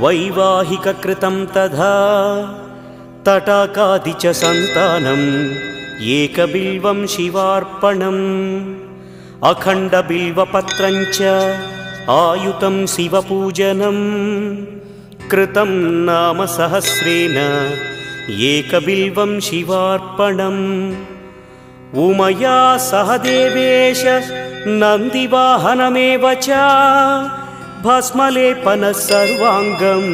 వైవాహికృతం తథా తటాకాది చ సంతానం ఏకబిల్వం శివార్పణం అఖండబిల్వపత్రం చ ఆయుతం శివపూజనం కృతం నామ సహస్రేణ ఏకబిల్వం శివార్పణం ఉమయా సహ దేవేశ నందివాహనమేవ చ भस्मलेपनः सर्वाङ्गम्